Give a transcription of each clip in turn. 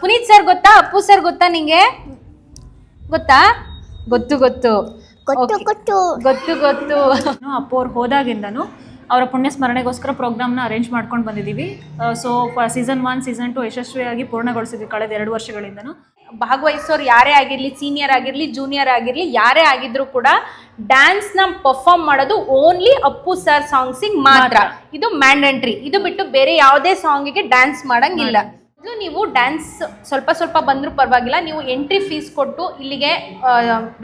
Puneeth sir ಗೊತ್ತಾ? Appu sir ಗೊತ್ತಾ ನಿಂಗೆ? ಗೊತ್ತಾ? ಗೊತ್ತು ಗೊತ್ತು. ಗೊತ್ತು. ಗೊತ್ತು. ಗೊತ್ತು ಅಪ್ಪು ಅವ್ರು ಹೋದಾಗಿಂದನು ಅವರ ಪುಣ್ಯ ಸ್ಮರಣೆಗೋಸ್ಕರ ಪ್ರೋಗ್ರಾಮ್ನ ಅರೇಂಜ್ ಮಾಡ್ಕೊಂಡು ಬಂದಿದ್ದೀವಿ so season one season two ಯಶಸ್ವಿಯಾಗಿ ಪೂರ್ಣಗೊಳಿಸಿದ್ವಿ ಕಳೆದ ಎರಡು ವರ್ಷಗಳಿಂದನು. ಭಾಗವಹಿಸೋರು ಯಾರೇ ಆಗಿರಲಿ ಸೀನಿಯರ್ ಆಗಿರಲಿ ಜೂನಿಯರ್ ಆಗಿರಲಿ ಯಾರೇ ಆಗಿದ್ರು ಕೂಡ ಡ್ಯಾನ್ಸ್ನ ಪರ್ಫಾರ್ಮ್ ಮಾಡೋದು ಓನ್ಲಿ ಅಪ್ಪು ಸರ್ ಸಾಂಗ್ಸಿಗೆ ಮಾತ್ರ. ಇದು ಮ್ಯಾಂಡೆಂಟ್ರಿ ಇದು ಬಿಟ್ಟು ಬೇರೆ ಯಾವುದೇ ಸಾಂಗಿಗೆ ಡ್ಯಾನ್ಸ್ ಮಾಡಂಗಿಲ್ಲ. ಮೊದ್ಲು ನೀವು ಡ್ಯಾನ್ಸ್ ಸ್ವಲ್ಪ ಸ್ವಲ್ಪ ಬಂದರೂ ಪರವಾಗಿಲ್ಲ, ನೀವು ಎಂಟ್ರಿ ಫೀಸ್ ಕೊಟ್ಟು ಇಲ್ಲಿಗೆ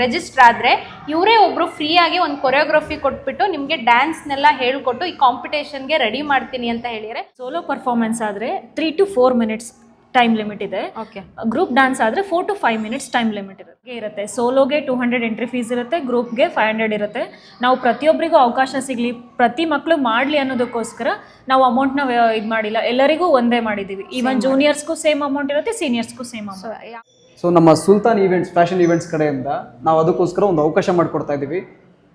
ರಿಜಿಸ್ಟರ್ ಆದರೆ ಇವರೇ ಒಬ್ಬರು ಫ್ರೀಯಾಗಿ ಒಂದು ಕೊರಿಯೋಗ್ರಫಿ ಕೊಟ್ಬಿಟ್ಟು ನಿಮಗೆ ಡ್ಯಾನ್ಸ್ನೆಲ್ಲ ಹೇಳ್ಕೊಟ್ಟು ಈ ಕಾಂಪಿಟೇಷನ್ಗೆ ರೆಡಿ ಮಾಡ್ತೀನಿ ಅಂತ ಹೇಳಿದರೆ ಸೋಲೋ ಪರ್ಫಾರ್ಮೆನ್ಸ್ ಆದರೆ three to four minutes time limit ಇದೆ. ಓಕೆ ಗ್ರೂಪ್ ಡ್ಯಾನ್ಸ್ ಆದರೆ four to five minutes time limit ಇರುತ್ತೆ. ಇರುತ್ತೆ. ಸೋಲೋಗೆ ಟೂ ಹಂಡ್ರೆಡ್ ಎಂಟ್ರಿ ಫೀಸ್ ಇರುತ್ತೆ ಗ್ರೂಪ್ಗೆ ಫೈವ್ ಹಂಡ್ರೆಡ್ ಇರುತ್ತೆ. ನಾವು ಪ್ರತಿಯೊಬ್ಬರಿಗೂ ಅವಕಾಶ ಸಿಗಲಿ ಪ್ರತಿ ಮಕ್ಕಳು ಮಾಡಲಿ ಅನ್ನೋದಕ್ಕೋಸ್ಕರ ನಾವು ಅಮೌಂಟ್ನ ಇದು ಮಾಡಿಲ್ಲ. ಎಲ್ಲರಿಗೂ ಒಂದೇ ಮಾಡಿದ್ದೀವಿ ಈವನ್ ಜೂನಿಯರ್ಸ್ಗೂ ಸೇಮ್ ಅಮೌಂಟ್ ಇರುತ್ತೆ ಸೀನಿಯರ್ಸ್ಗೂ ಸೇಮ್ ಅಮೌಂಟ್ ಸೊ ನಮ್ಮ ಸುಲ್ತಾನ್ ಈವೆಂಟ್ಸ್ ಫ್ಯಾಷನ್ ಈವೆಂಟ್ಸ್ ಕಡೆಯಿಂದ ನಾವು ಅದಕ್ಕೋಸ್ಕರ ಒಂದು ಅವಕಾಶ ಮಾಡಿಕೊಡ್ತಾ ಇದ್ದೀವಿ.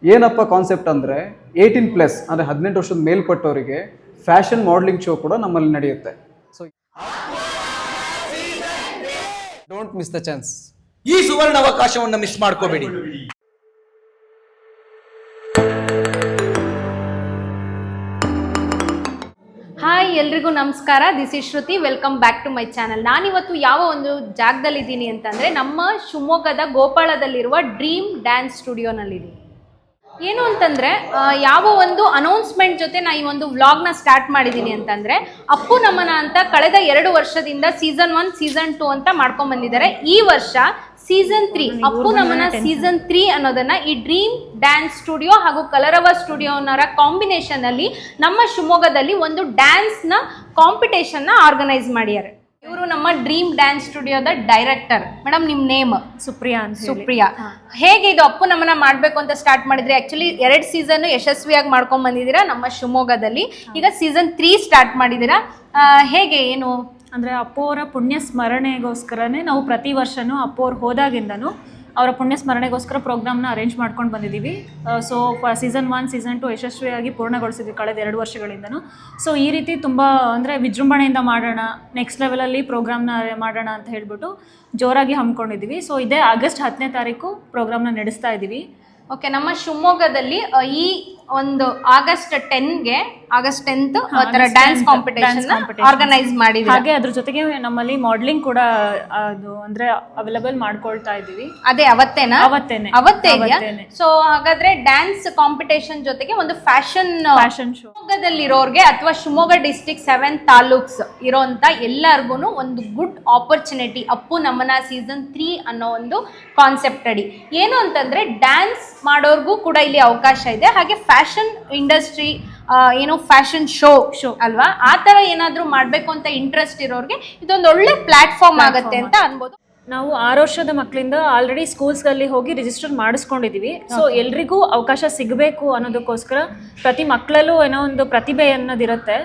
ಏನಪ್ಪ ಕಾನ್ಸೆಪ್ಟ್ ಅಂದರೆ ಏಯ್ಟೀನ್ ಪ್ಲಸ್ ಅಂದರೆ ಹದಿನೆಂಟು ವರ್ಷದ ಮೇಲ್ಪಟ್ಟವರಿಗೆ ಫ್ಯಾಷನ್ ಮಾಡಲಿಂಗ್ ಶೋ ಕೂಡ ನಮ್ಮಲ್ಲಿ ನಡೆಯುತ್ತೆ. So don't miss the chance ಈ ಸುವರ್ಣ ಅವಕಾಶವನ್ನು ಮಿಸ್ ಮಾಡ್ಕೋಬೇಡಿ. ಹಾಯ್ ಎಲ್ರಿಗೂ ನಮಸ್ಕಾರ. This is Shruti welcome back to my channel ನಾನಿವತ್ತು ಯಾವ ಒಂದು ಜಾಗದಲ್ಲಿದ್ದೀನಿ ಅಂತಂದರೆ ನಮ್ಮ ಶಿವಮೊಗ್ಗದ ಗೋಪಾಳದಲ್ಲಿರುವ ಡ್ರೀಮ್ ಡ್ಯಾನ್ಸ್ ಸ್ಟುಡಿಯೋನಲ್ಲಿದ್ದೀನಿ ಏನು ಅಂತಂದರೆ ಯಾವ ಒಂದು ಅನೌನ್ಸ್ಮೆಂಟ್ ಜೊತೆ ನಾ ಈ ಒಂದು ವ್ಲಾಗ್ನ ಸ್ಟಾರ್ಟ್ ಮಾಡಿದ್ದೀನಿ ಅಂತಂದರೆ ಅಪ್ಪು ನಮನ ಅಂತ ಕಳೆದ ಎರಡು ವರ್ಷದಿಂದ ಸೀಸನ್ ಒನ್ ಸೀಸನ್ ಟು ಅಂತ ಮಾಡ್ಕೊಂಡ್ ಬಂದಿದ್ದಾರೆ. ಈ ವರ್ಷ ಸೀಸನ್ ತ್ರೀ ಅಪ್ಪು ನಮನ ಸೀಸನ್ ತ್ರೀ ಅನ್ನೋದನ್ನ ಈ ಡ್ರೀಮ್ ಡ್ಯಾನ್ಸ್ ಸ್ಟುಡಿಯೋ ಹಾಗೂ ಕಲರವ ಸ್ಟುಡಿಯೋನರ ಕಾಂಬಿನೇಷನ್ ಅಲ್ಲಿ ನಮ್ಮ ಶಿವಮೊಗ್ಗದಲ್ಲಿ ಒಂದು ಡ್ಯಾನ್ಸ್ನ ಕಾಂಪಿಟೇಷನ್ನ ಆರ್ಗನೈಸ್ ಮಾಡ್ಯಾರೆ ಇವರು ನಮ್ಮ ಡ್ರೀಮ್ ಡ್ಯಾನ್ಸ್ ಸ್ಟುಡಿಯೋದ ಡೈರೆಕ್ಟರ್ ಮೇಡಮ್ ನಿಮ್ಮ ನೇಮ್ ಸುಪ್ರಿಯಾ ಅಂತ ಸುಪ್ರಿಯಾ. ಹೇಗೆ ಇದು ಅಪ್ಪು ನಮ್ಮನ್ನ ಮಾಡಬೇಕು ಅಂತ ಸ್ಟಾರ್ಟ್ ಮಾಡಿದ್ರೆ? ಆಕ್ಚುಲಿ ಎರಡು ಸೀಸನ್ ಯಶಸ್ವಿಯಾಗಿ ಮಾಡ್ಕೊಂಡ್ ಬಂದಿದ್ದೀರಾ ನಮ್ಮ ಶಿವಮೊಗ್ಗದಲ್ಲಿ. ಈಗ ಸೀಸನ್ ತ್ರೀ ಸ್ಟಾರ್ಟ್ ಮಾಡಿದ್ದೀರಾ. ಆ, ಹೇಗೆ ಏನು? ಅಂದರೆ ಅಪ್ಪು ಅವರ ಪುಣ್ಯ ಸ್ಮರಣೆಗೋಸ್ಕರನೇ ನಾವು ಪ್ರತಿ ವರ್ಷನೂ ಅಪ್ಪು ಅವ್ರು ಹೋದಾಗಿಂದನು ಅವರ ಪುಣ್ಯ ಸ್ಮರಣೆಗೋಸ್ಕರ ಪ್ರೋಗ್ರಾಮ್ನ ಅರೇಂಜ್ ಮಾಡ್ಕೊಂಡು ಬಂದಿದ್ದೀವಿ. So season one season two ಯಶಸ್ವಿಯಾಗಿ ಪೂರ್ಣಗೊಳಿಸಿದ್ವಿ ಕಳೆದ ಎರಡು ವರ್ಷಗಳಿಂದನೂ. ಸೊ ಈ ರೀತಿ ತುಂಬ, ಅಂದರೆ ವಿಜೃಂಭಣೆಯಿಂದ ಮಾಡೋಣ ನೆಕ್ಸ್ಟ್ ಲೆವೆಲಲ್ಲಿ ಪ್ರೋಗ್ರಾಮ್ನ ಮಾಡೋಣ ಅಂತ ಹೇಳಿಬಿಟ್ಟು ಜೋರಾಗಿ ಹಮ್ಮಿಕೊಂಡಿದ್ದೀವಿ. ಸೊ ಇದೇ ಆಗಸ್ಟ್ ಹತ್ತನೇ ತಾರೀಕು ಪ್ರೋಗ್ರಾಮ್ನ ನಡೆಸ್ತಾ ಇದ್ದೀವಿ. ಓಕೆ ನಮ್ಮ ಶಿವಮೊಗ್ಗದಲ್ಲಿ ಈ ಒಂದು ಆಗಸ್ಟ್ ಟೆನ್ಗೆ ಆಗಸ್ಟ್ ಟೆಂತ್ ತರ ಡ್ಯಾನ್ಸ್ ಕಾಂಪಿಟೇಷನ್ ಆರ್ಗನೈಸ್ ಮಾಡಿದ್ವಿ ಹಾಗೆ ಅದ್ರ ಜೊತೆಗೆ ನಮ್ಮಲ್ಲಿ ಮಾಡ್ಲಿಂಗ್ ಕೂಡ ಅದು ಅಂದ್ರೆ ಅವೈಲಬಲ್ ಮಾಡ್ಕೊಳ್ತಾ ಇದೀವಿ ಅದೇ ಅವತ್ತೇನಾ? ಅವತ್ತೇನೆ. ಅವತ್ತೇ ಇದೆಯಾ? ಸೊ ಹಾಗಾದ್ರೆ ಡ್ಯಾನ್ಸ್ ಕಾಂಪಿಟೇಷನ್ ಜೊತೆಗೆ ಒಂದು ಫ್ಯಾಷನ್ ಫ್ಯಾಷನ್ ಶೋ ಶಿವಮೊಗ್ಗದಲ್ಲಿರೋರ್ಗೆ ಅಥವಾ ಶಿವಮೊಗ್ಗ ಡಿಸ್ಟಿಕ್ ಸೆವೆನ್ ತಾಲೂಕ್ಸ್ ಇರೋಂತ ಎಲ್ಲರಿಗೂ ಒಂದು ಗುಡ್ ಆಪರ್ಚುನಿಟಿ ಅಪ್ಪು ನಮನ ಸೀಸನ್ ತ್ರೀ ಅನ್ನೋ ಒಂದು ಕಾನ್ಸೆಪ್ಟ್ ಅಡಿ ಏನು ಅಂತಂದ್ರೆ ಡ್ಯಾನ್ಸ್ ಮಾಡೋರ್ಗೂ ಕೂಡ ಇಲ್ಲಿ ಅವಕಾಶ ಇದೆ. ಹಾಗೆ ಫ್ಯಾಷನ್ ಇಂಡಸ್ಟ್ರಿ ಏನು ಫ್ಯಾಷನ್ ಶೋ ಶೋ ಅಲ್ವಾ? ಆ ತರ ಏನಾದರೂ ಮಾಡಬೇಕು ಅಂತ ಇಂಟ್ರೆಸ್ಟ್ ಇರೋರ್ಗೆ ಇದೊಂದು ಒಳ್ಳೆ ಪ್ಲಾಟ್ಫಾರ್ಮ್ ಆಗುತ್ತೆ ಅಂತ ಅನ್ಬೋದು. ನಾವು ಆರು ವರ್ಷದ ಮಕ್ಕಳಿಂದ ಆಲ್ರೆಡಿ ಸ್ಕೂಲ್ಸ್ಗಳಲ್ಲಿ ಹೋಗಿ ರಿಜಿಸ್ಟರ್ ಮಾಡಿಸ್ಕೊಂಡಿದ್ದೀವಿ ಸೊ ಎಲ್ರಿಗೂ ಅವಕಾಶ ಸಿಗಬೇಕು ಅನ್ನೋದಕ್ಕೋಸ್ಕರ ಪ್ರತಿ ಮಕ್ಕಳಲ್ಲೂ ಏನೋ ಒಂದು ಪ್ರತಿಭೆ ಅನ್ನೋದಿರುತ್ತೆ.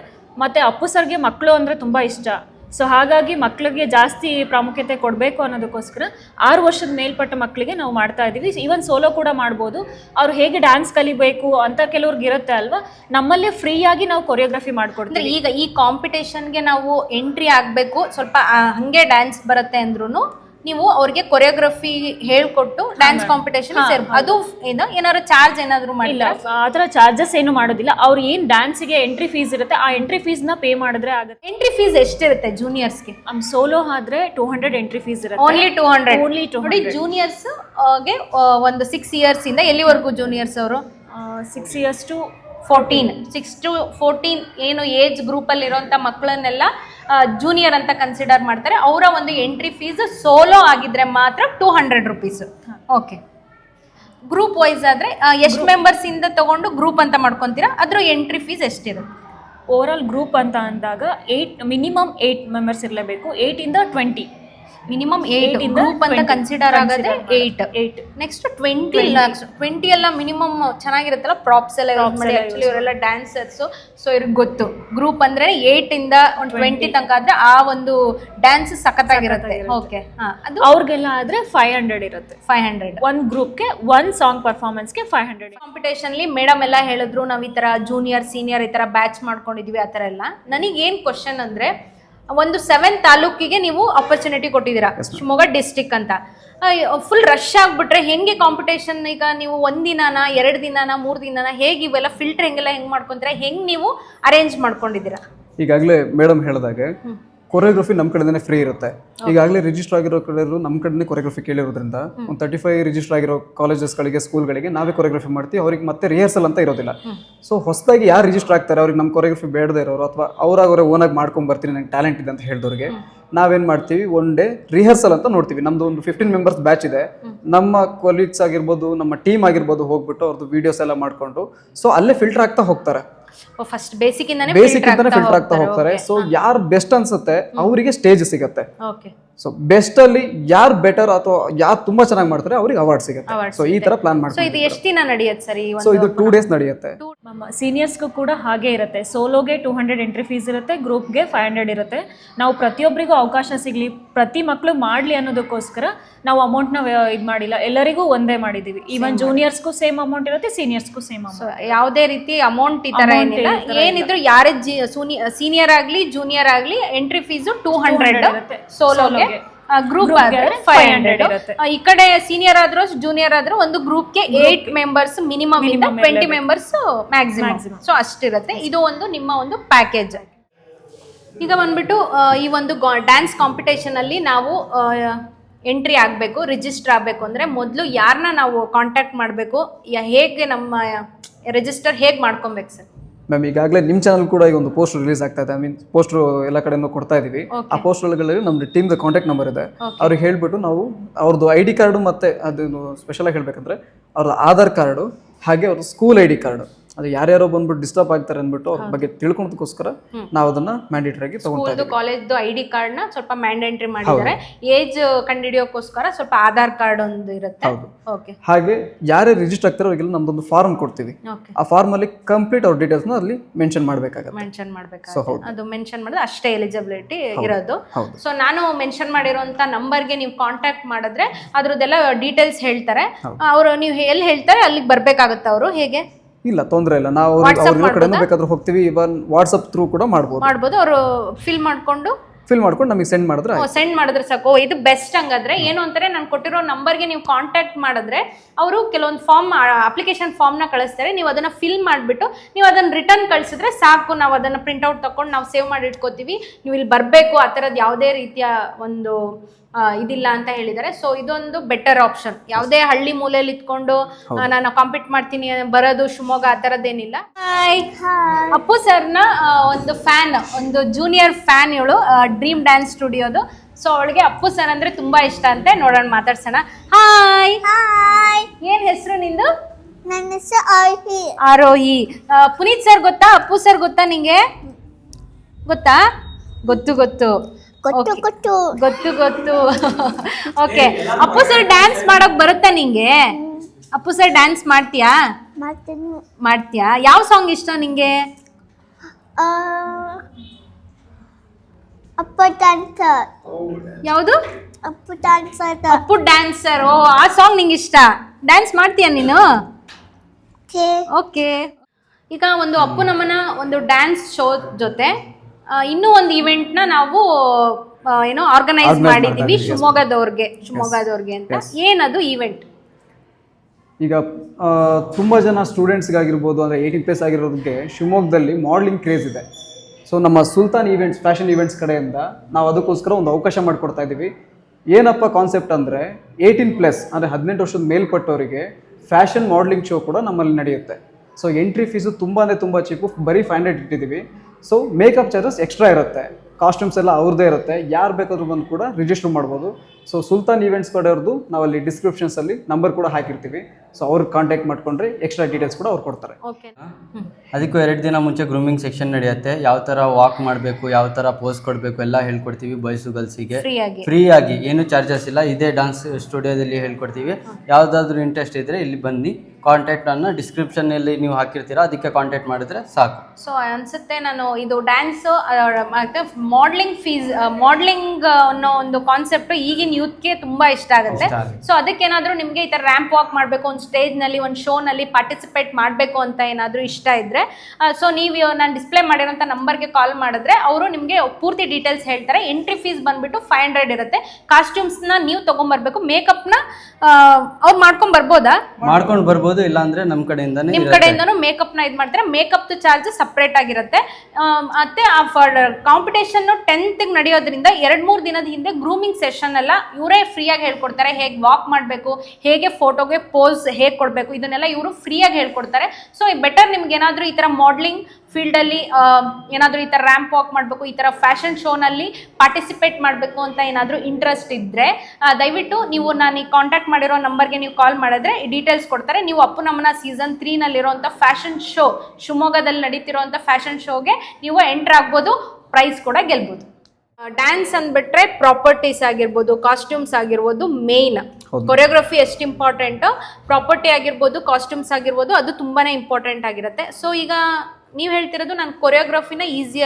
ಮತ್ತೆ ಅಪ್ಪು ಸರ್ಗೆ ಮಕ್ಕಳು ಅಂದ್ರೆ ತುಂಬಾ ಇಷ್ಟ. ಸೊ ಹಾಗಾಗಿ ಮಕ್ಕಳಿಗೆ ಜಾಸ್ತಿ ಪ್ರಾಮುಖ್ಯತೆ ಕೊಡಬೇಕು ಅನ್ನೋದಕ್ಕೋಸ್ಕರ ಆರು ವರ್ಷದ ಮೇಲ್ಪಟ್ಟ ಮಕ್ಕಳಿಗೆ ನಾವು ಮಾಡ್ತಾ ಇದ್ದೀವಿ. ಈವನ್ ಸೋಲೋ ಕೂಡ ಮಾಡ್ಬೋದು. ಅವ್ರು ಹೇಗೆ ಡ್ಯಾನ್ಸ್ ಕಲಿಬೇಕು ಅಂತ ಕೆಲವ್ರಿಗೆ ಇರುತ್ತೆ ಅಲ್ವಾ? ನಮ್ಮಲ್ಲೇ ಫ್ರೀಯಾಗಿ ನಾವು ಕೊರಿಯೋಗ್ರಫಿ ಮಾಡಿಕೊಡ್ತೀವಿ. ಈಗ ಈ ಕಾಂಪಿಟೇಷನ್ಗೆ ನಾವು ಎಂಟ್ರಿ ಆಗಬೇಕು. ಸ್ವಲ್ಪ ಹಂಗೆ ಡ್ಯಾನ್ಸ್ ಬರುತ್ತೆ ಅಂದ್ರೂ ನೀವು ಅವ್ರಿಗೆ ಕೊರಿಯೋಗ್ರಫಿ ಹೇಳ್ಕೊಟ್ಟು ಡ್ಯಾನ್ಸ್ ಕಾಂಪಿಟೇಷನ್ ಅದು ಏನು ಏನಾದ್ರು ಚಾರ್ಜ್ ಏನಾದ್ರು ಮಾಡಿಲ್ಲ ಆತರ ಚಾರ್ಜಸ್ ಏನು ಮಾಡೋದಿಲ್ಲ. ಅವ್ರು ಏನು ಡ್ಯಾನ್ಸಿಗೆ ಎಂಟ್ರಿ ಫೀಸ್ ಇರುತ್ತೆ ಆ ಎಂಟ್ರಿ ಫೀಸ್ನ ಪೇ ಮಾಡಿದ್ರೆ ಆಗುತ್ತೆ. ಎಂಟ್ರಿ ಫೀಸ್ ಎಷ್ಟಿರುತ್ತೆ ಜೂನಿಯರ್ಸ್ಗೆ ನಮ್ ಸೋಲೋ ಆದ್ರೆ ಟೂ ಹಂಡ್ರೆಡ್ ಎಂಟ್ರಿ ಫೀಸ್ ಇರುತ್ತೆ. Only two hundred only two ನೋಡಿ ಜೂನಿಯರ್ಸ್ಗೆ ಒಂದು ಸಿಕ್ಸ್ ಇಯರ್ಸ್ ಇಂದ ಎಲ್ಲಿವರೆಗೂ ಜೂನಿಯರ್ಸ್ ಅವರು? Six years to fourteen six to fourteen ಏನು ಏಜ್ ಗ್ರೂಪಲ್ಲಿ ಇರೋಂಥ ಮಕ್ಕಳನ್ನೆಲ್ಲ ಜೂನಿಯರ್ ಅಂತ ಕನ್ಸಿಡರ್ ಮಾಡ್ತಾರೆ. ಅವರ ಒಂದು ಎಂಟ್ರಿ ಫೀಸ್ ಸೋಲೋ ಆಗಿದ್ರೆ ಮಾತ್ರ two hundred rupees okay group wise ಆದರೆ ಎಷ್ಟು ಮೆಂಬರ್ಸ್ ಇಂದ ತಗೊಂಡು ಗ್ರೂಪ್ ಅಂತ ಮಾಡ್ಕೊಂತೀರಾ? ಅದ್ರ ಎಂಟ್ರಿ ಫೀಸ್ ಎಷ್ಟಿರುತ್ತೆ ಓವರ್ ಆಲ್ ಗ್ರೂಪ್ ಅಂತ ಅಂದಾಗ ಏಯ್ಟ್ ಮಿನಿಮಮ್ ಏಯ್ಟ್ ಮೆಂಬರ್ಸ್ ಇರಲೇಬೇಕು. ಏಯ್ಟಿಂದ ಟ್ವೆಂಟಿ ಮಿನಿಮಮ್ ಏಟ್ ಗ್ರೂಪ್ ಅಂತ ಕನ್ಸಿಡರ್ ಆಗದೆ eight eight next twenty twenty ಎಲ್ಲ ಮಿನಿಮಮ್ ಚೆನ್ನಾಗಿರುತ್ತಲ್ಲ? ಪ್ರಾಪ್ಸ್ ಎಲ್ಲ ಯೂಸ್ ಮಾಡಿ. ಆಕ್ಚುಲಿ ಇವರೆಲ್ಲ ಡ್ಯಾನ್ಸರ್ಸು ಸೊ ಇವ್ರಿಗೆ ಗೊತ್ತು. ಗ್ರೂಪ್ ಅಂದ್ರೆ ಏಟ್ ಇಂದ ಒಂದು ಟ್ವೆಂಟಿ ತನಕ ಆದ್ರೆ ಆ ಒಂದು ಡ್ಯಾನ್ಸ್ ಸಖತ್ತಾಗಿರುತ್ತೆ. ಓಕೆ ಹಾ ಅದು ಅವ್ರಿಗೆಲ್ಲ ಆದ್ರೆ ಫೈವ್ ಹಂಡ್ರೆಡ್ ಇರುತ್ತೆ. ಫೈವ್ ಹಂಡ್ರೆಡ್ ಗ್ರೂಪ್ ಗ್ರೂಪ್ಗೆ ಒನ್ ಸಾಂಗ್ ಪರ್ಫಾರ್ಮೆನ್ಸ್ಗೆ ಫೈವ್ ಹಂಡ್ರೆಡ್ ಕಾಂಪಿಟೇಷನ್ಲಿ ಮೇಡಮ್ ಎಲ್ಲ ಹೇಳಿದ್ರು ನಾವು ಈ ತರ ಜೂನಿಯರ್ ಸೀನಿಯರ್ ಈ ತರ ಬ್ಯಾಚ್ ಮಾಡ್ಕೊಂಡಿದ್ವಿ ಆ ಥರ ಎಲ್ಲ. ನನಗೆ ಏನು ಕ್ವಶನ್ ಅಂದರೆ ಒಂದು ಸೆವೆನ್ ತಾಲೂಕಿಗೆ ನೀವು ಆಪರ್ಚುನಿಟಿ ಕೊಟ್ಟಿದ್ದೀರಾ. ಶಿವಮೊಗ್ಗ ಡಿಸ್ಟಿಕ್ ಅಂತ. ಫುಲ್ ರಶ್ ಆಗ್ಬಿಟ್ರೆ ಹೆಂಗೆ ಕಾಂಪಿಟೇಷನ್ ಈಗ ನೀವು ಒಂದಿನ ಎರಡು ದಿನನ ಮೂರು ದಿನನ ಹೇಗೆ ಇವೆಲ್ಲ ಫಿಲ್ಟರ್ ಹೆಂಗೆಲ್ಲ ಹೆಂಗ್ ಮಾಡ್ಕೊಂತೀರಾ ಹೆಂಗ್ ನೀವು ಅರೇಂಜ್ ಮಾಡ್ಕೊಂಡಿದ್ದೀರಾ? ಈಗಾಗಲೇ ಮೇಡಮ್ ಹೇಳಿದಾಗೆ ಕೊರಿಯೋಗ್ರಫಿ ನಮ್ಮ ಕಡೆನೇ ಫ್ರೀ ಇರುತ್ತೆ. ಈಗಾಗಲೇ ರಿಜಿಸ್ಟರ್ ಆಗಿರೋ ಕಡೆ ನಮ್ಮ ಕಡೆನೇ ಕೊರಿಯೋಗ್ರಫಿ ಕೇಳಿರೋದ್ರಿಂದ ಒಂದು ತರ್ಟಿ ಫೈವ್ ರಿಜಿಸ್ಟರ್ ಆಗಿರೋ ಕಾಲೇಜಸ್ಗಳಿಗೆ ಸ್ಕೂಲ್ಗಳಿಗೆ ನಾವೇ ಕೊರಿಯೋಗ್ರಫಿ ಮಾಡ್ತೀವಿ. ಅವ್ರಿಗೆ ಮತ್ತೆ ರಿಹರ್ಸಲ್ ಅಂತ ಇರೋದಿಲ್ಲ. ಸೊ ಹೊಸದಾಗಿ ಯಾರು ರಿಜಿಸ್ಟರ್ ಆಗ್ತಾರೆ ಅವ್ರಿಗೆ ನಮ್ಮ ಕೊರಿಯೋಗ್ರಫಿ ಬೇಡದೇ ಇರೋರು ಅಥವಾ ಅವರಾಗವರೇ ಓನಾಗಿ ಮಾಡ್ಕೊಂಡು ಬರ್ತೀನಿ ನಂಗೆ ಟ್ಯಾಲೆಂಟ್ ಇದೆ ಅಂತ ಹೇಳಿದವ್ರಿಗೆ ನಾವೇನು ಮಾಡ್ತೀವಿ? ಒನ್ ಡೇ ರಿಹರ್ಸಲ್ ಅಂತ ನೋಡ್ತೀವಿ. ನಮ್ಮದು ಒಂದು ಫಿಫ್ಟೀನ್ ಮೆಂಬರ್ಸ್ ಬ್ಯಾಚ್ ಇದೆ. ನಮ್ಮ ಕೊಲೀಗ್ಸ್ ಆಗಿರ್ಬೋದು ನಮ್ಮ ಟೀಮ್ ಆಗಿರ್ಬೋದು ಹೋಗ್ಬಿಟ್ಟು ಅವ್ರದ್ದು ವಿಡಿಯೋಸ್ ಎಲ್ಲ ಮಾಡಿಕೊಂಡು ಸೊ ಅಲ್ಲೇ ಫಿಲ್ಟರ್ ಆಗ್ತಾ ಹೋಗ್ತಾರೆ. ಫಸ್ಟ್ ಬೇಸಿಕ್ ಇಂದಾನೆ ಬೇಸಿಕ್ ಇಂದಾನೆ ಫಿಲ್ಟರ್ ಆಗ್ತಾ ಹೋಗ್ತಾರೆ. ಸೊ ಯಾರು ಬೆಸ್ಟ್ ಅನ್ಸುತ್ತೆ? ಅವರಿಗೆ ಸ್ಟೇಜ್ ಸಿಗುತ್ತೆ. ಓಕೆ ಸೊ ಬೆಸ್ಟ್ ಅಲ್ಲಿ ಯಾರು ಬೆಟರ್ ಅಥವಾ ಯಾರು ತುಂಬಾ ಚೆನ್ನಾಗಿ ಮಾಡ್ತಾರೆ ಅವ್ರಿಗೆ ಅವಾರ್ಡ್ ಸಿಗುತ್ತೆ. ಸೊ ಈ ತರ ಪ್ಲಾನ್ ಮಾಡ್ತಾರೆ ಇದು ಎಷ್ಟು ದಿನ ನಡೆಯುತ್ತೆ ಸರ್ ಸೊ ಇದು ಟೂ ಡೇಸ್ ನಡೆಯುತ್ತೆ. ಸೀನಿಯರ್ಸ್ಗೂ ಕೂಡ ಹಾಗೆ ಇರುತ್ತೆ. ಸೋಲೋಗೆ ಟೂ ಹಂಡ್ರೆಡ್ ಎಂಟ್ರಿ ಫೀಸ್ ಇರುತ್ತೆ ಗ್ರೂಪ್ಗೆ ಫೈವ್ ಹಂಡ್ರೆಡ್ ಇರುತ್ತೆ. ನಾವು ಪ್ರತಿಯೊಬ್ಬರಿಗೂ ಅವಕಾಶ ಸಿಗಲಿ ಪ್ರತಿ ಮಕ್ಕಳು ಮಾಡಲಿ ಅನ್ನೋದಕ್ಕೋಸ್ಕರ ನಾವು ಅಮೌಂಟ್ನ ಇದು ಮಾಡಿಲ್ಲ. ಎಲ್ಲರಿಗೂ ಒಂದೇ ಮಾಡಿದ್ದೀವಿ ಈವನ್ ಜೂನಿಯರ್ಸ್ಗೂ ಸೇಮ್ ಅಮೌಂಟ್ ಇರುತ್ತೆ ಸೀನಿಯರ್ಸ್ಗೂ ಸೇಮ್ ಅಮೌಂಟ್ ಯಾವುದೇ ರೀತಿ ಅಮೌಂಟ್ ಈ ತರ ಏನಿಲ್ಲ. ಏನಿದ್ರು ಯಾರೇ ಸೀನಿಯರ್ ಆಗ್ಲಿ ಜೂನಿಯರ್ ಆಗ್ಲಿ ಎಂಟ್ರಿ ಫೀಸ್ ಟೂ ಹಂಡ್ರೆಡ್. ಸೋಲೋಗೆ ಗ್ರೂಪ್ ಆದ್ರೆ ಫೈವ್ 500 ಹಂಡ್ರೆಡ್. ಈ ಕಡೆ ಸೀನಿಯರ್ ಆದ್ರೂ ಜೂನಿಯರ್ ಆದ್ರೂ ಒಂದು ಗ್ರೂಪ್ಗೆ ಏಟ್ ಮೆಂಬರ್ಸ್ ಮಿನಿಮಮ್ ಇಂದ ಟ್ವೆಂಟಿ. Members maximum. ಸೊ ಅಷ್ಟಿರುತ್ತೆ ಇದು ಒಂದು ನಿಮ್ಮ ಒಂದು ಪ್ಯಾಕೇಜ್ ಈಗ ಬಂದ್ಬಿಟ್ಟು ಈ ಒಂದು ಡ್ಯಾನ್ಸ್ ಕಾಂಪಿಟೇಷನ್ ಅಲ್ಲಿ ನಾವು ಎಂಟ್ರಿ ಆಗಬೇಕು ರಿಜಿಸ್ಟರ್ ಆಗಬೇಕು ಅಂದರೆ ಮೊದಲು ಯಾರನ್ನ ನಾವು ಕಾಂಟ್ಯಾಕ್ಟ್ ಮಾಡಬೇಕು ಹೇಗೆ ನಮ್ಮ ರಿಜಿಸ್ಟರ್ ಹೇಗೆ ಮಾಡ್ಕೊಬೇಕು ಸರ್? ಮ್ಯಾಮ್ ಈಗಾಗಲೇ ನಿಮ್ಮ ಚಾನಲ್ ಕೂಡ ಈಗ ಒಂದು ಪೋಸ್ಟ್ ರಿಲೀಸ್ ಆಗ್ತಾ ಇದೆ. ಐ ಮೀನ್ ಪೋಸ್ಟರ್ ಎಲ್ಲ ಕಡೆನೂ ಕೊಡ್ತಾ ಇದೀವಿ. ಆ ಪೋಸ್ಟರ್ಗಳಲ್ಲಿ ನಮ್ಮ ಟೀಮ್ದ ಕಾಂಟ್ಯಾಕ್ಟ್ ನಂಬರ್ ಇದೆ. ಅವ್ರಿಗೆ ಹೇಳ್ಬಿಟ್ಟು ನಾವು ಅವ್ರದ್ದು ಐ ಡಿ ಕಾರ್ಡು ಮತ್ತೆ ಅದನ್ನು ಸ್ಪೆಷಲ್ ಆಗಿ ಹೇಳ್ಬೇಕಂದ್ರೆ ಅವ್ರದ್ದು ಆಧಾರ್ ಕಾರ್ಡು ಹಾಗೆ ಅವ್ರ ಸ್ಕೂಲ್ ಐ ಡಿ ಕಾರ್ಡು ಅದು ಯಾರ್ಯಾರೋ ಬಂದ್ಬಿಟ್ಟು ಡಿಸ್ಟರ್ಬ್ ಆಗ್ತಾರೆ ಅಂದ್ಬಿಟ್ಟು ಅವ್ರ ಬಗ್ಗೆ ತಿಳ್ಕೊಳೋದಕ್ಕೋಸ್ಕರ ನಾವು ಅದನ್ನ ಮ್ಯಾಂಡೇಟರಿ ಆಗಿ ತಗೊಂಡು ಸ್ಕೂಲ್ದು ಕಾಲೇಜ್ದು ಐ ಡಿ ಕಾರ್ಡ್ನ ಸ್ವಲ್ಪ ಮ್ಯಾಂಡೇಟ್ರಿ ಮಾಡಿದ್ದಾರೆ. ಏಜ್ ಕಂಡುಹಿಡಿಯೋಕ್ಕೋಸ್ಕರ ಸ್ವಲ್ಪ ಆಧಾರ್ ಕಾರ್ಡ್ ಒಂದು ಇರುತ್ತೆ. ಹೌದು. ಓಕೆ ಹಾಗೆ ಯಾರೇ ರಿಜಿಸ್ಟರ್ ಆಗ್ತಾರೋ ಅವರಿಗೆಲ್ಲ ನಮ್ದೊಂದು ಫಾರ್ಮ್ ಕೊಡ್ತೀವಿ. ಓಕೆ ಆ ಫಾರ್ಮ್ ಅಲ್ಲಿ ಕಂಪ್ಲೀಟ್ ಅವ್ರ ನ ಅಲ್ಲಿ ಮೆನ್ಷನ್ ಮಾಡಬೇಕಾಗುತ್ತೆ. ಮೆನ್ಷನ್ So, ಮಾಡ್ಬೇಕಾಗುತ್ತೆ ಹೌದು. ಅದು ಮೆನ್ಷನ್ ಮಾಡಿದ್ರೆ ಅಷ್ಟೇ ಎಲಿಜಿಬಿಲಿಟಿ ಇರೋದು. ಹೌದು. ಸೊ ನಾನು ಮೆನ್ಷನ್ ನಂಬರ್ ನಂಬರ್ಗೆ ನೀವು ಕಾಂಟ್ಯಾಕ್ಟ್ ಮಾಡಿದ್ರೆ ಅದ್ರದ್ದೆಲ್ಲ ಡೀಟೇಲ್ಸ್ ಹೇಳ್ತಾರೆ. ಅವರು ನೀವು ಎಲ್ಲಿ ಹೇಳ್ತಾರೆ ಅಲ್ಲಿಗೆ ಬರ್ಬೇಕಾಗುತ್ತೆ ಅವರು. ಹೇಗೆ? ಇಲ್ಲ ತೊಂದರೆ ಇಲ್ಲ. ನಾವು ಅವ್ರಿಗೆ ಅವ್ರ ಕಡೆನೂ ಬೇಕಾದ್ರೂ ಹೋಗ್ತೀವಿ. ಇವನ್ ವಾಟ್ಸಪ್ ಥ್ರೂ ಕೂಡ ಮಾಡ್ಬೋದು. ಮಾಡ್ಬೋದು. ಅವರು ಫಿಲ್ ಮಾಡ್ಕೊಂಡು ಫಿಲ್ ಮಾಡ್ಕೊಂಡು ನಮಗೆ ಸೆಂಡ್ ಮಾಡಿದ್ರೆ. ಸೆಂಡ್ ಮಾಡಿದ್ರೆ ಸಾಕು. ಇದು ಬೆಸ್ಟ್ ಹಂಗಾದ್ರೆ. ಏನು ಅಂತಾರೆ ನಾನು ಕೊಟ್ಟಿರೋ ನಂಬರ್ಗೆ ನೀವು ಕಾಂಟ್ಯಾಕ್ಟ್ ಮಾಡಿದ್ರೆ ಅವರು ಕೆಲವೊಂದು ಫಾರ್ಮ್ ಅಪ್ಲಿಕೇಶನ್ ಫಾರ್ಮ್ನ ಕಳಿಸ್ತಾರೆ. ನೀವು ಅದನ್ನ ಫಿಲ್ ಮಾಡಿಬಿಟ್ಟು ನೀವು ಅದನ್ನ ರಿಟರ್ನ್ ಕಳಿಸಿದ್ರೆ ಸಾಕು. ನಾವು ಅದನ್ನ ಪ್ರಿಂಟ್ಔಟ್ ತಕೊಂಡು ನಾವು ಸೇವ್ ಮಾಡಿ ಇಟ್ಕೋತೀವಿ. ನೀವು ಇಲ್ಲಿ ಬರಬೇಕು. ಆ ಥರದ್ದು ಯಾವುದೇ ರೀತಿಯ ಒಂದು ಇದಿಲ್ಲ ಅಂತ ಹೇಳಿದ್ದಾರೆ. ಸೊ ಇದೊಂದು ಬೆಟರ್ ಆಪ್ಷನ್ ಯಾವುದೇ ಹಳ್ಳಿ ಮೂಲೆಯಲ್ಲಿ ಇತ್ಕೊಂಡು ನಾನು ಕಾಂಪೀಟ್ ಮಾಡ್ತೀನಿ ಬರೋದು ಶಿವಮೊಗ್ಗ ಆ ಥರದ್ದೇನಿಲ್ಲ ಹಾಯ್ ಅಪ್ಪು ಸರ್ನ ಒಂದು ಫ್ಯಾನ್ ಒಂದು ಜೂನಿಯರ್ ಫ್ಯಾನ್ ಇವಳು ಡ್ರೀಮ್ ಡ್ಯಾನ್ಸ್ ಸ್ಟುಡಿಯೋದು ಸೊ ಅವಳಿಗೆ ಅಪ್ಪು ಸರ್ ಅಂದ್ರೆ ತುಂಬಾ ಇಷ್ಟ ಅಂತೆ. ನೋಡೋಣ ಮಾತಾಡ್ಸೋಣ. ಹಾಯ್ ಹಾಯ್ ಏನ್ ಹೆಸರು ನಿಂದು? ನನ್ನ ಹೆಸರು ಆರೋಹಿ. ಆರೋಹಿ. ಪುನೀತ್ ಸರ್ ಗೊತ್ತಾ? ಅಪ್ಪು ಸರ್ ಗೊತ್ತಾ ನಿಂಗೆ? ಗೊತ್ತಾ? ಗೊತ್ತು ಗೊತ್ತು. ಗೊತ್ತು. ಗೊತ್ತು. ಗೊತ್ತು ಗೊತ್ತು. ಓಕೆ ಅಪ್ಪು ಸರ್ ಡ್ಯಾನ್ಸ್ ಮಾಡೋಕ್ ಬರುತ್ತಾ ನಿಂಗೆ? ಅಪ್ಪು ಸರ್ ಡ್ಯಾನ್ಸ್ ಮಾಡ್ತೀಯಾ? ಮಾಡ್ತೀನಿ. ಮಾಡ್ತೀಯಾ? ಯಾವ ಸಾಂಗ್ ಇಷ್ಟ ನಿಂಗೆ? ಆ, ಅಪ್ಪ ಡ್ಯಾನ್ಸರ್ ಯಾವುದು? ಅಪ್ಪ ಡ್ಯಾನ್ಸರ್ ಅಪ್ಪು ಡ್ಯಾನ್ಸರ್ ಓ ಆ ಸಾಂಗ್ ನಿಂಗೆ ಇಷ್ಟ. ಡ್ಯಾನ್ಸ್ ಮಾಡ್ತೀಯಾ ನೀನು? ಓಕೆ. ಓಕೆ ಈಗ ಒಂದು ಅಪ್ಪು ನಮ್ಮನ ಒಂದು ಡ್ಯಾನ್ಸ್ ಶೋ ಜೊತೆ ಇನ್ನೂ ಒಂದು ನ ನಾವು ಏನೋ ಆರ್ಗನೈಸ್ ಮಾಡಿದೀವಿ ಮಾಡಿದ್ದೀವಿ ಶಿವಮೊಗ್ಗದವ್ರಿಗೆ ಶಿವಮೊಗ್ಗದವ್ರಿಗೆ ಅಂತ. ಏನದು ಈವೆಂಟ್ ಈಗ ತುಂಬಾ ಜನ ಸ್ಟೂಡೆಂಟ್ಸ್ಗಾಗಿರ್ಬೋದು ಅಂದರೆ ಏಯ್ಟೀನ್ ಪ್ಲಸ್ ಆಗಿರೋದಕ್ಕೆ ಶಿವಮೊಗ್ಗದಲ್ಲಿ ಮಾಡ್ಲಿಂಗ್ ಕ್ರೇಜ್ ಇದೆ. ಸೊ ನಮ್ಮ ಸುಲ್ತಾನ್ ಈವೆಂಟ್ಸ್ ಫ್ಯಾಷನ್ ಈವೆಂಟ್ಸ್ ಕಡೆಯಿಂದ ನಾವು ಅದಕ್ಕೋಸ್ಕರ ಒಂದು ಅವಕಾಶ ಮಾಡಿಕೊಡ್ತಾ ಇದ್ದೀವಿ ಏನಪ್ಪ ಕಾನ್ಸೆಪ್ಟ್ ಅಂದರೆ ಏಯ್ಟೀನ್ ಪ್ಲಸ್ ಅಂದರೆ ಹದಿನೆಂಟು ವರ್ಷದ ಮೇಲ್ಪಟ್ಟವರಿಗೆ ಫ್ಯಾಷನ್ ಮಾಡಲಿಂಗ್ ಶೋ ಕೂಡ ನಮ್ಮಲ್ಲಿ ನಡೆಯುತ್ತೆ. ಸೊ ಎಂಟ್ರಿ ಫೀಸು ತುಂಬಾ ಅಂದರೆ ತುಂಬ ಚೀಪು ಬರೀ ಫೈವ್ ಹಂಡ್ರೆಡ್ ಇಟ್ಟಿದ್ದೀವಿ ಸೊ ಮೇಕಪ್ ಚಾರ್ಜಸ್ ಎಕ್ಸ್ಟ್ರಾ ಇರುತ್ತೆ. ಕಾಸ್ಟ್ಯೂಮ್ಸ್ ಎಲ್ಲ ಅವ್ರದ್ದೇ ಇರುತ್ತೆ. ಯಾರು ಬೇಕಾದ್ರೂ ಬಂದು ಕೂಡ ರಿಜಿಸ್ಟರ್ ಮಾಡ್ಬೋದು. ಸೊ ಸುಲ್ತಾನ್ ಈವೆಂಟ್ಸ್ ಕಡೆಯವ್ರದ್ದು ನಾವಲ್ಲಿ ಡಿಸ್ಕ್ರಿಪ್ಷನ್ಸಲ್ಲಿ ನಂಬರ್ ಕೂಡ ಹಾಕಿರ್ತೀವಿ. ಸೊ ಅವ್ರಿಗೆ ಕಾಂಟ್ಯಾಕ್ಟ್ ಮಾಡ್ಕೊಂಡ್ರೆ ಎಕ್ಸ್ಟ್ರಾ ಡೀಟೇಲ್ಸ್ ಕೂಡ ಅವ್ರು ಕೊಡ್ತಾರೆ. ಓಕೆ ಅದಕ್ಕೂ ಎರಡು ದಿನ ಮುಂಚೆ ಗ್ರೂಮಿಂಗ್ ಸೆಕ್ಷನ್ ನಡೆಯುತ್ತೆ. ಯಾವ ತರ ವಾಕ್ ಮಾಡಬೇಕು ಯಾವ ತರ ಪೋಸ್ ಕೊಡಬೇಕು ಎಲ್ಲ ಹೇಳ್ಕೊಡ್ತೀವಿ ಬಾಯ್ಸು ಗರ್ಲ್ಸಿಗೆ ಫ್ರೀ ಆಗಿ. ಫ್ರೀ ಆಗಿ. ಏನು ಚಾರ್ಜಸ್ ಇಲ್ಲ. ಇದೇ ಡಾನ್ಸ್ ಸ್ಟುಡಿಯೋದಲ್ಲಿ ಹೇಳ್ಕೊಡ್ತೀವಿ. ಯಾವುದಾದ್ರೂ ಇಂಟ್ರೆಸ್ಟ್ ಇದ್ರೆ ಇಲ್ಲಿ ಬನ್ನಿ. ಡಿಸ್ಕ್ರಿಪ್ಷನ್ ಅಲ್ಲಿ ನೀವು ಹಾಕಿರ್ತೀರಾ ಅದಕ್ಕೆ ಕಾಂಟ್ಯಾಕ್ಟ್ ಮಾಡಿದ್ರೆ ಸಾಕು. ಸೊ ಅನ್ಸುತ್ತೆ ನಾನು ಇದು ಡ್ಯಾನ್ಸ್ ಮತ್ತೆ ಮಾಡ್ಲಿಂಗ್ ಫೀಸ್ ಮಾಡ್ಲಿಂಗ್ ಅನ್ನೋ ಒಂದು ಕಾನ್ಸೆಪ್ಟ್ ಈಗಿನ ಯೂತ್ಗೆ ತುಂಬಾ ಇಷ್ಟ ಆಗುತ್ತೆ. ಸೊ ಅದಕ್ಕೆ ಸೊ ಅದಕ್ಕೇನಾದ್ರೂ ನಿಮ್ಗೆ ಈ ತರ ರ್ಯಾಂಪ್ ವಾಕ್ ಮಾಡ್ಬೇಕು ಒಂದು ಸ್ಟೇಜ್ನಲ್ಲಿ ಒಂದು ಶೋನಲ್ಲಿ ಪಾರ್ಟಿಸಿಪೇಟ್ ಮಾಡಬೇಕು ಅಂತ ಏನಾದರೂ ಇಷ್ಟ ಇದ್ದರೆ ಸೊ ನೀವು ನಾನು ಡಿಸ್ಪ್ಲೇ ಮಾಡಿರೋಂಥ ನಂಬರ್ಗೆ ಕಾಲ್ ಮಾಡಿದ್ರೆ ಅವರು ನಿಮಗೆ ಪೂರ್ತಿ ಡೀಟೇಲ್ಸ್ ಹೇಳ್ತಾರೆ. ಎಂಟ್ರಿ ಫೀಸ್ ಬಂದ್ಬಿಟ್ಟು ಫೈವ್ ಹಂಡ್ರೆಡ್ ಇರುತ್ತೆ. ಕಾಸ್ಟ್ಯೂಮ್ಸ್ನ ನೀವು ತೊಗೊಂಬರ್ಬೇಕು. ಮೇಕಪ್ನ ಅವ್ರು ಮಾಡ್ಕೊಂಡು ಬರ್ಬೋದಾ? ಮಾಡ್ಕೊಂಡು ಬರ್ಬೋದು ಇಲ್ಲಾಂದ್ರೆ ನಮ್ಮ ಕಡೆಯಿಂದನೇ ನಿಮ್ಮ ಕಡೆಯಿಂದನೂ ಮೇಕಪ್ನ ಇದು ಮಾಡ್ತಾರೆ. ಮೇಕಪ್ ಚಾರ್ಜ್ ಸಪ್ರೇಟ್ ಆಗಿರುತ್ತೆ. ಮತ್ತು ಆ ಫಾರ್ ಕಾಂಪಿಟೇಷನ್ ಟೆಂತ್ಗೆ ನಡೆಯೋದ್ರಿಂದ ಎರಡು ಮೂರು ದಿನದ ಹಿಂದೆ ಗ್ರೂಮಿಂಗ್ ಸೆಷನ್ ಎಲ್ಲ ಇವರೇ ಫ್ರೀಯಾಗಿ ಹೇಳ್ಕೊಡ್ತಾರೆ. ಹೇಗೆ ವಾಕ್ ಮಾಡಬೇಕು ಹೇಗೆ ಫೋಟೋಗೆ ಪೋಸ್ ಹೇಗೆ ಕೊಡಬೇಕು? ಇದನ್ನೆಲ್ಲ ಇವರು ಫ್ರೀಯಾಗಿ ಹೇಳ್ಕೊಡ್ತಾರೆ. ಸೊ ಬೆಟರ್ ನಿಮ್ಗೆ ಏನಾದರೂ ಈ ಥರ ಮಾಡ್ಲಿಂಗ್ ಫೀಲ್ಡಲ್ಲಿ ಏನಾದರೂ ಈ ಥರ ರ್ಯಾಂಪ್ ವಾಕ್ ಮಾಡಬೇಕು, ಈ ಥರ ಫ್ಯಾಷನ್ ಶೋನಲ್ಲಿ ಪಾರ್ಟಿಸಿಪೇಟ್ ಮಾಡಬೇಕು ಅಂತ ಏನಾದರೂ ಇಂಟ್ರೆಸ್ಟ್ ಇದ್ದರೆ ದಯವಿಟ್ಟು ನೀವು ನಾನು ಈ ಕಾಂಟ್ಯಾಕ್ಟ್ ಮಾಡಿರೋ ನಂಬರ್ಗೆ ನೀವು ಕಾಲ್ ಮಾಡಿದ್ರೆ ಡೀಟೇಲ್ಸ್ ಕೊಡ್ತಾರೆ. ನೀವು ಅಪ್ಪು ನಮ್ಮನ ಸೀಸನ್ ತ್ರೀನಲ್ಲಿರೋಂಥ ಫ್ಯಾಷನ್ ಶೋ ಶಿವಮೊಗ್ಗದಲ್ಲಿ ನಡೀತಿರೋಂಥ ಫ್ಯಾಷನ್ ಶೋಗೆ ನೀವು ಎಂಟ್ರ್ ಆಗ್ಬೋದು ಪ್ರೈಸ್ ಕೂಡ ಗೆಲ್ಬೋದು. ಡ್ಯಾನ್ಸ್ ಅಂದ್ಬಿಟ್ರೆ ಪ್ರಾಪರ್ಟೀಸ್ ಆಗಿರ್ಬೋದು ಕಾಸ್ಟ್ಯೂಮ್ಸ್ ಆಗಿರ್ಬೋದು ಮೇನ್ ಕೊರಿಯೋಗ್ರಫಿ ಎಷ್ಟು ಇಂಪಾರ್ಟೆಂಟ್ ಪ್ರಾಪರ್ಟಿ ಆಗಿರ್ಬೋದು ಕಾಸ್ಟ್ಯೂಮ್ಸ್ ಆಗಿರ್ಬೋದು ಅದು ತುಂಬಾನೇ ಇಂಪಾರ್ಟೆಂಟ್ ಆಗಿರುತ್ತೆ. ಸೊ ಈಗ ನೀವು ಹೇಳ್ತಿರೋದು ನಾನು ಕೊರಿಯೋಗ್ರಫಿನ ಈಸಿ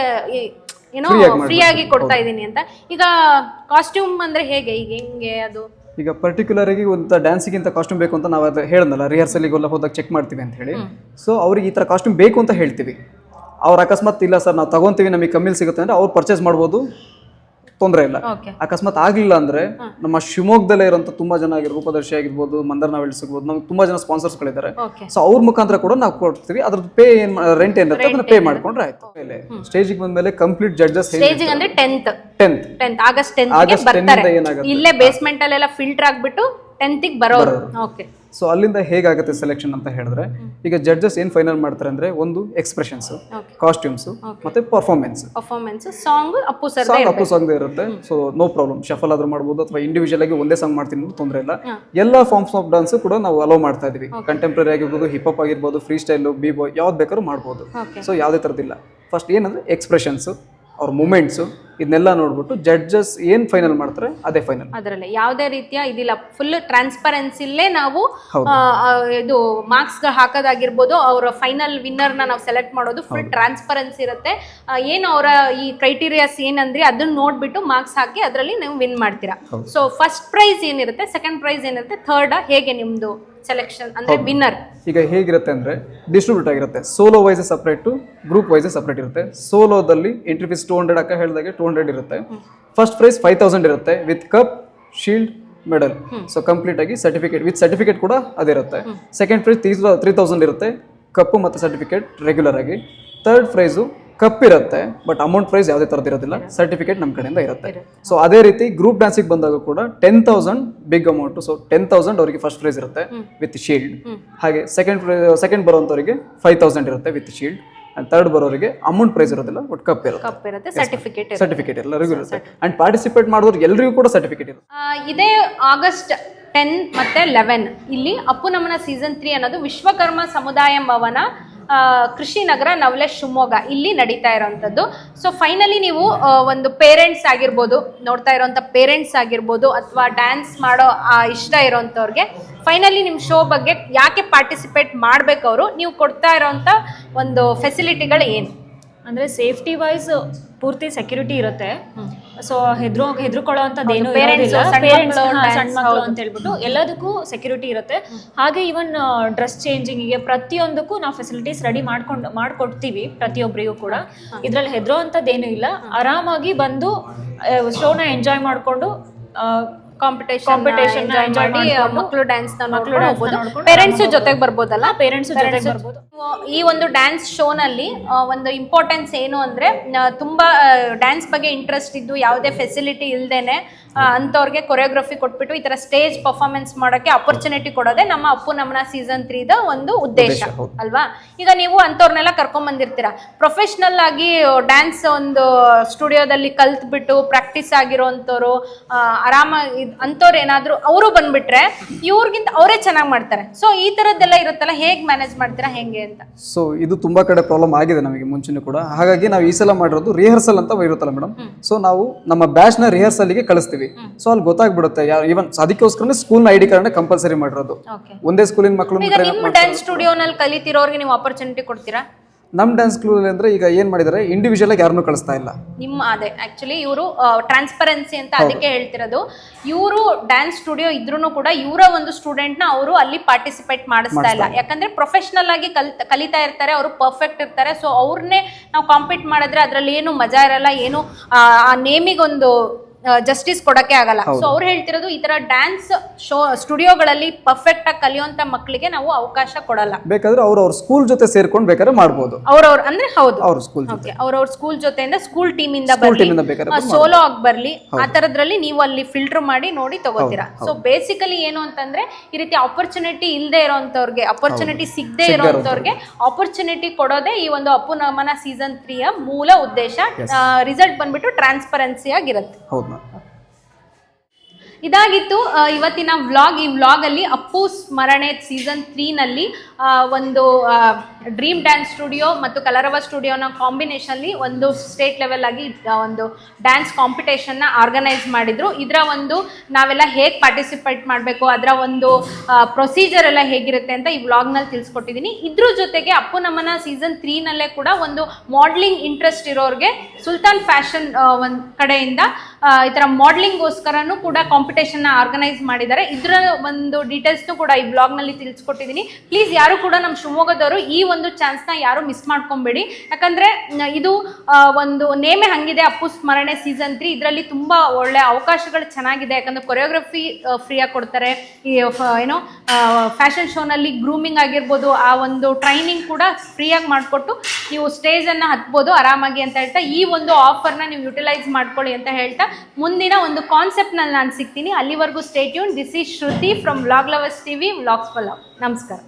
ಏನೋ ಫ್ರೀ ಆಗಿ ಕೊಡ್ತಾ ಇದ್ದೀನಿ ಅಂತ. ಈಗ ಕಾಸ್ಟ್ಯೂಮ್ ಅಂದ್ರೆ ಹೇಗೆ? ಈಗ ಹೆಂಗೆ ಅದು? ಈಗ ಪರ್ಟಿಕ್ಯುಲರ್ ಆಗಿ ಒಂದು ಡ್ಯಾನ್ಸಿಗಿಂತ ಕಾಸ್ಟ್ಯೂಮ್ ಬೇಕು ಅಂತ ನಾವು ಅದು ರಿಹರ್ಸಲ್ ರಿಹರ್ಸಲಿಗೆಲ್ಲ ಹೋದಾಗ ಚೆಕ್ ಮಾಡ್ತೀವಿ ಅಂತ ಹೇಳಿ. ಸೊ ಅವ್ರಿಗೆ ಈ ಥರ ಕಾಸ್ಟ್ಯೂಮ್ ಬೇಕು ಅಂತ ಹೇಳ್ತೀವಿ. ಅವ್ರ ಅಕಸ್ಮಾತ್ ಇಲ್ಲ ಸರ್ ನಾವು ತಗೊಂತೀವಿ ನಮಗೆ ಕಮ್ಮಿಲಿ ಸಿಗುತ್ತೆ ಅಂದ್ರೆ ಅವ್ರು ಪರ್ಚೇಸ್ ಮಾಡ್ಬೋದು. ತೊಂದರೆ ಇಲ್ಲ. ಅಕಸ್ಮಾತ್ ಆಗ್ಲಿಲ್ಲ ಅಂದ್ರೆ ನಮ್ಮ ಶಿವಮೊಗ್ಗದಲ್ಲೇ ಇರುವಂತ ತುಂಬಾ ಜನ ಆಗಿರೋ ರೂಪದರ್ಶಿ ಆಗಿರ್ಬೋದು ಮಂದರ್ ನಾವೆಲ್ಸ್ ಸಿಗ್ಬೋದು ನಮ್ಗೆ ತುಂಬಾ ಜನ ಸ್ಪಾನ್ಸರ್ಸ್ ಗಳಿದ್ದಾರೆ. ಸೊ ಅವ್ರ ಮುಖಾಂತರ ಕೂಡ ನಾವು ಕೊಡ್ತೀವಿ. ಅದ್ರದ್ದು ಪೇ ಏನ್ ರೆಂಟ್ ಏನಿರುತ್ತೆ ಅದನ್ನ ಪೇ ಮಾಡ್ಕೊಂಡ್ರೆ ಆಯ್ತು. ಮೇಲೆ ಸ್ಟೇಜಿಗೆ ಬಂದ್ಮೇಲೆ ಕಂಪ್ಲೀಟ್ ಜಡ್ಜಸ್ ಸ್ಟೇಜಿಂಗ್ ಅಂದ್ರೆ tenth tenth tenth August tenth August 10 ಬರ್ತಾರೆ. ಏನಾಗುತ್ತೆ? ಇಲ್ಲೇ ಬೇಸ್ಮೆಂಟ್ ಅಲ್ಲೆಲ್ಲ ಫಿಲ್ಟರ್ ಆಗ್ಬಿಟ್ಟು ಟೆಂತಿಗೆ ಬರೋರು. ಓಕೆ ಸೊ ಅಲ್ಲಿಂದ ಹೇಗಾಗುತ್ತೆ ಸೆಲೆಕ್ಷನ್ ಅಂತ ಹೇಳಿದ್ರೆ ಈಗ ಜಡ್ಜಸ್ ಏನ್ ಫೈನಲ್ ಮಾಡ್ತಾರೆ ಅಂದ್ರೆ ಒಂದು ಎಕ್ಸ್ಪ್ರೆಷನ್ಸ್. ಕಾಸ್ಟ್ಯೂಮ್ಸ್ ಮತ್ತೆ performance performance song Appu sir song Appu song ಇರುತ್ತೆ. ಸೊ ನೋ ಪ್ರಾಬ್ಲಮ್ ಶಫಲ್ ಆದ್ರೂ ಮಾಡ್ಬೋದು ಅಥವಾ ಇಂಡಿವಿಜುವಲ್ ಆಗಿ ಒಂದೇ ಸಾಂಗ್ ಮಾಡ್ತೀನಿ ಅಂತ ತೊಂದರೆ ಇಲ್ಲ. ಎಲ್ಲ ಫಾರ್ಮ್ಸ್ ಆಫ್ ಡಾನ್ಸ್ ಕೂಡ ನಾವು ಅಲೋ ಮಾಡ್ತಾ ಇದೀವಿ ಕಂಟೆಂಪ್ರರಿ ಆಗಿರ್ಬೋದು ಹಿಪ್ ಹಾಪ್ ಆಗಿರ್ಬೋದು ಫ್ರೀ ಸ್ಟೈಲ್ ಬಿ ಬಾಯ್ ಯಾವ್ದು ಬೇಕಾದ್ರೂ ಮಾಡ್ಬೋದು. ಸೊ ಯಾವುದೇ ತರದಿಲ್ಲ ಫಸ್ಟ್ ಏನಂದ್ರೆ ಎಕ್ಸ್ಪ್ರೆಷನ್ಸ್ ಅವ್ರ ಮೂಮೆಂಟ್ಸು ಇದನ್ನೆಲ್ಲ ನೋಡ್ಬಿಟ್ಟು ಜಡ್ಜಸ್ ಏನ್ ಫೈನಲ್ ಮಾಡ್ತಾರೆ ಅದೇ ಫೈನಲ್ ಅದರಲ್ಲಿ. ಯಾವುದೇ ರೀತಿಯ ಇದಿಲ್ಲ. ಫುಲ್ ಟ್ರಾನ್ಸ್ಪರೆನ್ಸಿಲ್ಲೇ ನಾವು ಆ, ಆ, ಇದು ಮಾರ್ಕ್ಸ್ ಹಾಕೋದಾಗಿರ್ಬೋದು ಅವರ ಫೈನಲ್ ವಿನ್ನರ್ನ ನಾವು ಸೆಲೆಕ್ಟ್ ಮಾಡೋದು ಫುಲ್ ಟ್ರಾನ್ಸ್ಪರೆನ್ಸಿ ಇರುತ್ತೆ. ಆ, ಏನು ಅವರ ಈ ಕ್ರೈಟೀರಿಯಾಸ್ ಏನಂದ್ರೆ ಅದನ್ನ ನೋಡ್ಬಿಟ್ಟು ಮಾರ್ಕ್ಸ್ ಹಾಕಿ ಅದರಲ್ಲಿ ನೀವು ವಿನ್ ಮಾಡ್ತೀರಾ. ಸೊ ಫಸ್ಟ್ ಪ್ರೈಸ್ ಏನಿರುತ್ತೆ ಸೆಕೆಂಡ್ ಪ್ರೈಸ್ ಏನಿರುತ್ತೆ ಥರ್ಡ್ ಹೇಗೆ ನಿಮ್ದು? ಸೆಲೆಕ್ಷನ್ ಅಂದ್ರೆ ವಿನ್ನರ್ ಈಗ ಹೇಗಿರುತ್ತೆ ಅಂದ್ರೆ ಡಿಸ್ಟ್ರಿಬ್ಯೂಟ್ ಆಗಿರುತ್ತೆ. Solo wise separate group wise separate ಇರುತ್ತೆ. ಸೋಲೋದಲ್ಲಿ ಎಂಟ್ರಿ ಫೀಸ್ ಟೂ ಹಂಡ್ರೆಡ್ ಅಕ್ಕ ಹೇಳಿದಾಗೆ ಟೂ ಹಂಡ್ರೆಡ್ ಇರುತ್ತೆ. ಫಸ್ಟ್ ಪ್ರೈಸ್ ಫೈವ್ ತೌಸಂಡ್ ಇರುತ್ತೆ with cup shield medal so complete ಆಗಿ ಸರ್ಟಿಫಿಕೇಟ್ ವಿತ್ ಸರ್ಟಿಫಿಕೇಟ್ ಕೂಡ ಅದಿರುತ್ತೆ second prize three three thousand ಇರುತ್ತೆ. ಕಪ್ಪು ಮತ್ತು ಸರ್ಟಿಫಿಕೇಟ್ ರೆಗ್ಯುಲರ್ ಆಗಿ. ಥರ್ಡ್ ಪ್ರೈಸು ಕಪ್ ಇರುತ್ತೆ ಬಟ್ ಅಮೌಂಟ್ ಪ್ರೈಸ್ ಯಾವುದೇ ಥರದ್ದು ಇರೋದಿಲ್ಲ. ಸರ್ಟಿಫಿಕೇಟ್ ನಮ್ಮ ಕಡೆಯಿಂದ ಇರುತ್ತೆ. ಸೊ ಅದೇ ರೀತಿ ಗ್ರೂಪ್ ಡ್ಯಾನ್ಸಿಗೆ ಬಂದಾಗ ಕೂಡ ten thousand big amount so ten thousand ಅವರಿಗೆ ಫಸ್ಟ್ ಪ್ರೈಸ್ ಇರುತ್ತೆ ವಿತ್ ಶೀಲ್ಡ್ ಹಾಗೆ ಸೆಕೆಂಡ್ ಸೆಕೆಂಡ್ ಬರುವಂಥವರಿಗೆ ಫೈವ್ ತೌಸಂಡ್ ಇರುತ್ತೆ ವಿತ್ ಶೀಲ್ಡ್ ಅಂಡ್ ತರ್ಡ್ ಬರೋರಿಗೆ ಅಮೌಂಟ್ ಪ್ರೈಸ್ ಇರೋದಿಲ್ಲ ಬಟ್ ಕಪ್ ಇರುತ್ತೆ. ಕಪ್ ಇರುತ್ತೆ. ಸರ್ಟಿಫಿಕೇಟ್ ಸರ್ಟಿಫಿಕೇಟ್ ಎಲ್ಲರಿಗೂ ಇರುತ್ತೆ. ಅಂಡ್ ಪಾರ್ಟಿಸಿಪೇಟ್ ಮಾಡಿದವ್ರು ಎಲ್ಲರಿಗೂ ಕೂಡ ಸರ್ಟಿಫಿಕೇಟ್ ಇರುತ್ತೆ. ಇದೇ ಆಗಸ್ಟ್ ಟೆನ್ ಮತ್ತೆ ಲೆವೆನ್ ಇಲ್ಲಿ ಅಪ್ಪು ನಮ್ಮನ ಸೀಸನ್ ತ್ರೀ ಅನ್ನೋದು ವಿಶ್ವಕರ್ಮ ಸಮುದಾಯ ಭವನ ಕೃಷಿ ನಗರ ನವಲೆ ಶಿವಮೊಗ್ಗ. ಇಲ್ಲಿ ನಡೀತಾ ಇರೋವಂಥದ್ದು ಸೊ ಫೈನಲಿ ನೀವು ಒಂದು ಪೇರೆಂಟ್ಸ್ ಆಗಿರ್ಬೋದು ನೋಡ್ತಾ ಇರೋವಂಥ ಪೇರೆಂಟ್ಸ್ ಆಗಿರ್ಬೋದು ಅಥವಾ ಡ್ಯಾನ್ಸ್ ಮಾಡೋ ಇಷ್ಟ ಇರೋವಂಥವ್ರಿಗೆ ಫೈನಲಿ ನಿಮ್ಮ ಶೋ ಬಗ್ಗೆ ಯಾಕೆ ಪಾರ್ಟಿಸಿಪೇಟ್ ಮಾಡಬೇಕು ಅವರು ನೀವು ಕೊಡ್ತಾ ಇರೋವಂಥ ಒಂದು ಫೆಸಿಲಿಟಿಗಳು ಏನು? ಅಂದರೆ ಸೇಫ್ಟಿ ವೈಸ್ ಪೂರ್ತಿ ಸೆಕ್ಯೂರಿಟಿ ಇರುತ್ತೆ. ಸೊ ಹೆದ್ರು ಹೆದರ್ಕೊಳ್ಳೋ ಅಂತ ಏನೂ ಪೇರೆಂಟ್ಸ್ ಸಣ್ಣ ಮಕ್ಕಳು ಅಂತ ಹೇಳ್ಬಿಟ್ಟು ಎಲ್ಲದಕ್ಕೂ ಸೆಕ್ಯೂರಿಟಿ ಇರುತ್ತೆ. ಹಾಗೆ ಇವನ್ ಡ್ರೆಸ್ ಚೇಂಜಿಂಗಿಗೆ ಪ್ರತಿಯೊಂದಕ್ಕೂ ನಾವು ಫೆಸಿಲಿಟೀಸ್ ರೆಡಿ ಮಾಡ್ಕೊಂಡು ಮಾಡ್ಕೊಡ್ತೀವಿ ಪ್ರತಿಯೊಬ್ಬರಿಗೂ ಕೂಡ. ಇದ್ರಲ್ಲಿ ಹೆದ್ರೋ ಅಂತದ್ದೇನು ಏನೂ ಇಲ್ಲ ಆರಾಮಾಗಿ ಬಂದು ಶೋನ ಎಂಜಾಯ್ ಮಾಡಿಕೊಂಡು ಕಾಂಪಿಟೇಷನ್ ಮಾಡಿ ಮಕ್ಕಳು ಡ್ಯಾನ್ಸ್ ಮಕ್ಳು ನೋಡ್ಕೊಂಡು dance ನ ಪೇರೆಂಟ್ಸ್ ಜೊತೆಗೆ ಬರ್ಬೋದಲ್ಲ? ಪೇರೆಂಟ್ಸ್ ಜೊತೆಗೆ ಬರ್ಬೋದು. ಈ ಒಂದು ಡ್ಯಾನ್ಸ್ ಶೋನಲ್ಲಿ ಒಂದು ಇಂಪಾರ್ಟೆನ್ಸ್ ಏನು ಅಂದ್ರೆ ತುಂಬಾ ಡ್ಯಾನ್ಸ್ ಬಗ್ಗೆ ಇಂಟ್ರೆಸ್ಟ್ ಇದ್ದು ಯಾವುದೇ ಫೆಸಿಲಿಟಿ ಇಲ್ಲದೇನೆ ಅಂಥವ್ರಿಗೆ ಕೊರಿಯೋಗ್ರಫಿ ಕೊಟ್ಬಿಟ್ಟು ಈ ತರ ಸ್ಟೇಜ್ ಪರ್ಫಾರ್ಮೆನ್ಸ್ ಮಾಡೋಕೆ ಅಪರ್ಚುನಿಟಿ ಕೊಡೋದೇ ನಮ್ಮ ಅಪ್ಪು ನಮ್ಮನ ಸೀಸನ್ ತ್ರೀದ ಒಂದು ಉದ್ದೇಶ. ಅಲ್ವಾ? ಈಗ ನೀವು ಅಂಥವ್ರನ್ನೆಲ್ಲ ಕರ್ಕೊಂಬಂದಿರ್ತೀರ? ಪ್ರೊಫೆಷ್ನಲ್ ಆಗಿ ಡ್ಯಾನ್ಸ್ ಒಂದು ಸ್ಟುಡಿಯೋದಲ್ಲಿ ಕಲ್ತ್ಬಿಟ್ಟು ಪ್ರಾಕ್ಟೀಸ್ ಆಗಿರೋಂಥವ್ರು ಆರಾಮ ಅಂಥವ್ರು ಏನಾದರೂ ಅವರು ಬಂದ್ಬಿಟ್ರೆ ಇವ್ರಿಗಿಂತ ಅವರೇ ಚೆನ್ನಾಗಿ ಮಾಡ್ತಾರೆ. ಸೊ ಈ ಥರದ್ದೆಲ್ಲ ಇರುತ್ತಲ್ಲ ಹೇಗೆ ಮ್ಯಾನೇಜ್ ಮಾಡ್ತೀರಾ ಹೆಂಗೆ ಅಂತ? ಸೊ ಇದು ತುಂಬಾ ಕಡೆ ಪ್ರಾಬ್ಲಮ್ ಆಗಿದೆ ನಮಗೆ ಮುಂಚೆನೂ ಕೂಡ. ಹಾಗಾಗಿ ನಾವು ಈ ಸಲ ಮಾಡಿರೋದು ರಿಹರ್ಸಲ್ ಅಂತ ಇರುತ್ತಲ್ಲ ಮೇಡಮ್ ಸೊ ನಾವು ನಮ್ಮ ಬ್ಯಾಚ್ನ ರಿಹರ್ಸಲ್ಗೆ ಕಳಿಸ್ತೀವಿ. ಸೊ ಅಲ್ಲಿ ಗೊತ್ತಾಗ್ಬಿಡುತ್ತೆ. ಯಾರು ಇವನ್ ಅದಕ್ಕೋಸ್ಕರನೇ school I D card compulsory ಮಾಡಿರೋದು. ಒಂದೇ ಸ್ಕೂಲಿನ ಮಕ್ಕಳು ಡ್ಯಾನ್ಸ್ ಸ್ಟುಡಿಯೋನಲ್ಲಿ ಕಲಿತಿರೋರಿಗೆ ನೀವು ಆಪರ್ಚುನಿಟಿ ಕೊಡ್ತೀರಾ? ನಮ್ಮ ಡ್ಯಾನ್ಸ್ ಸ್ಕೂಲಲ್ಲಿ ಅಂದ್ರೆ ಈಗ ಏನು ಮಾಡಿದ್ದಾರೆ ಇಂಡಿವಿಜುವಲಾಗಿ ಯಾರನ್ನೂ ಕಳಿಸ್ತಾ ಇಲ್ಲ. ನಿಮ್ಮ ಅದೇ ಆಕ್ಚುಲಿ ಇವರು ಟ್ರಾನ್ಸ್ಪರೆನ್ಸಿ ಅಂತ ಅದಕ್ಕೆ ಹೇಳ್ತಿರೋದು. ಇವರು ಡ್ಯಾನ್ಸ್ ಸ್ಟುಡಿಯೋ ಇದ್ರೂ ಕೂಡ ಇವರ ಒಂದು ಸ್ಟೂಡೆಂಟ್ನ ಅವರು ಅಲ್ಲಿ ಪಾರ್ಟಿಸಿಪೇಟ್ ಮಾಡಿಸ್ತಾ ಇಲ್ಲ. ಯಾಕಂದ್ರೆ ಪ್ರೊಫೆಷನಲ್ ಆಗಿ ಕಲ್ ಕಲಿತಾ ಇರ್ತಾರೆ ಅವರು ಪರ್ಫೆಕ್ಟ್ ಇರ್ತಾರೆ. ಸೊ ಅವ್ರನ್ನೇ ನಾವು ಕಾಂಪೀಟ್ ಮಾಡಿದ್ರೆ ಅದರಲ್ಲಿ ಏನು ಮಜಾ ಇರಲ್ಲ ಏನು ಆ ನೇಮಿಗೊಂದು ಜಸ್ಟಿಸ್ ಕೊಡಕ್ಕೆ ಆಗಲ್ಲ. ಸೊ ಅವ್ರು ಹೇಳ್ತಿರೋದು ಈ ತರ ಡ್ಯಾನ್ಸ್ ಶೋ ಸ್ಟುಡಿಯೋಗಳಲ್ಲಿ ಪರ್ಫೆಕ್ಟ್ ಆಗಿ ಕಲಿಯುವಂತ ಮಕ್ಕಳಿಗೆ ನಾವು ಅವಕಾಶ ಕೊಡಲ್ಲ. ಬೇಕಾದ್ರೆ ಅವ್ರ ಅವ್ರ ಸ್ಕೂಲ್ ಜೊತೆ ಸೇರ್ಕೊಂಡು ಬೇಕಾದ್ರೆ ಮಾಡ್ಬೋದು. ಅವ್ರವ್ರ ಅಂದ್ರೆ ಹೌದು. ಅವ್ರ ಸ್ಕೂಲ್ ಓಕೆ ಅವ್ರವ್ರ ಸ್ಕೂಲ್ ಜೊತೆಯಿಂದ ಸ್ಕೂಲ್ ಟೀಮ್ ಇಂದ ಬರ್ಲಿ. ಸೋಲೋ ಆಗಿ ಬರ್ಲಿ. ಆ ತರದ್ರಲ್ಲಿ ನೀವು ಅಲ್ಲಿ ಫಿಲ್ಟರ್ ಮಾಡಿ ನೋಡಿ ತಗೋತೀರಾ. ಸೊ ಬೇಸಿಕಲಿ ಏನು ಅಂತಂದ್ರೆ ಈ ರೀತಿ ಆಪರ್ಚುನಿಟಿ ಇಲ್ಲದೆ ಇರೋಂಥವ್ರಿಗೆ ಅಪರ್ಚುನಿಟಿ ಸಿಗದೆ ಇರೋಂಥವ್ರಿಗೆ ಆಪರ್ಚುನಿಟಿ ಕೊಡೋದೇ ಈ ಒಂದು ಅಪ್ಪು ನಮನ ಸೀಸನ್ ತ್ರೀಯ ಮೂಲ ಉದ್ದೇಶ. ರಿಸಲ್ಟ್ ಬಂದ್ಬಿಟ್ಟು ಟ್ರಾನ್ಸ್ಪರೆನ್ಸಿ ಆಗಿರುತ್ತೆ. ಹೌದು ಇದಾಗಿತ್ತು ಇವತ್ತಿನ ವ್ಲಾಗ್, ಈ ವ್ಲಾಗಲ್ಲಿ ಅಪ್ಪು ಸ್ಮರಣೆ ಸೀಸನ್ ತ್ರೀನಲ್ಲಿ ಒಂದು ಡ್ರೀಮ್ ಡ್ಯಾನ್ಸ್ ಸ್ಟುಡಿಯೋ ಮತ್ತು ಕಲರವ ಸ್ಟುಡಿಯೋನ ಕಾಂಬಿನೇಷನ್ಲಿ ಒಂದು ಸ್ಟೇಟ್ ಲೆವೆಲ್ ಆಗಿ ಒಂದು ಡ್ಯಾನ್ಸ್ ಕಾಂಪಿಟೇಷನ್ನ ಆರ್ಗನೈಸ್ ಮಾಡಿದ್ರು. ಇದರ ಒಂದು ನಾವೆಲ್ಲ ಹೇಗೆ ಪಾರ್ಟಿಸಿಪೇಟ್ ಮಾಡಬೇಕು, ಅದರ ಒಂದು ಪ್ರೊಸೀಜರ್ ಎಲ್ಲ ಹೇಗಿರುತ್ತೆ ಅಂತ ಈ ವ್ಲಾಗ್ನಲ್ಲಿ ತಿಳಿಸ್ಕೊಟ್ಟಿದ್ದೀನಿ ಇದ್ರ ಜೊತೆಗೆ ಅಪ್ಪು ನಮ್ಮನ ಸೀಸನ್ ತ್ರೀನಲ್ಲೇ ಕೂಡ ಒಂದು ಮಾಡ್ಲಿಂಗ್ ಇಂಟ್ರೆಸ್ಟ್ ಇರೋರಿಗೆ ಸುಲ್ತಾನ್ ಫ್ಯಾಷನ್ ಒಂದು ಕಡೆಯಿಂದ ಈ ಥರ ಮಾಡ್ಲಿಂಗ್ಗೋಸ್ಕರನೂ ಕೂಡ ಕಾಂಪಿಟೇಷನ್ನ ಆರ್ಗನೈಸ್ ಮಾಡಿದ್ದಾರೆ. ಇದರ ಒಂದು ಡೀಟೇಲ್ಸ್ನು ಕೂಡ ಈ ಬ್ಲಾಗ್ನಲ್ಲಿ ತಿಳಿಸ್ಕೊಟ್ಟಿದ್ದೀನಿ. ಪ್ಲೀಸ್ ಯಾರು ಕೂಡ ನಮ್ಮ ಶಿವಮೊಗ್ಗದವರು ಈ ಒಂದು ಚಾನ್ಸ್ನ ಯಾರು ಮಿಸ್ ಮಾಡ್ಕೊಬೇಡಿ. ಯಾಕಂದರೆ ಇದು ಒಂದು ನೇಮೆ ಹಂಗಿದೆ ಅಪ್ಪು ಸ್ಮರಣೆ ಸೀಸನ್ ತ್ರೀ ಇದರಲ್ಲಿ ತುಂಬ ಒಳ್ಳೆ ಅವಕಾಶಗಳು ಚೆನ್ನಾಗಿದೆ. ಯಾಕಂದರೆ ಕೊರಿಯೋಗ್ರಫಿ ಫ್ರೀಯಾಗಿ ಕೊಡ್ತಾರೆ. ಈ ಏನೋ ಫ್ಯಾಷನ್ ಶೋನಲ್ಲಿ ಗ್ರೂಮಿಂಗ್ ಆಗಿರ್ಬೋದು, ಆ ಒಂದು ಟ್ರೈನಿಂಗ್ ಕೂಡ ಫ್ರೀಯಾಗಿ ಮಾಡಿಕೊಟ್ಟು ನೀವು ಸ್ಟೇಜನ್ನು ಹತ್ಬೋದು, ಆರಾಮಾಗಿ ಅಂತ ಹೇಳ್ತಾ ಈ ಒಂದು ಆಫರ್ನ ನೀವು ಯುಟಿಲೈಸ್ ಮಾಡ್ಕೊಳ್ಳಿ ಅಂತ ಹೇಳ್ತಾ ಮುಂದಿನ ಒಂದು ಕಾನ್ಸೆಪ್ಟ್ನಲ್ಲಿ ನಾನು ಸಿಗ್ತೀನಿ. ಅಲ್ಲಿವರೆಗೂ stay tuned this is Shruti from vlog lovers TV vlogs follow ನಮಸ್ಕಾರ.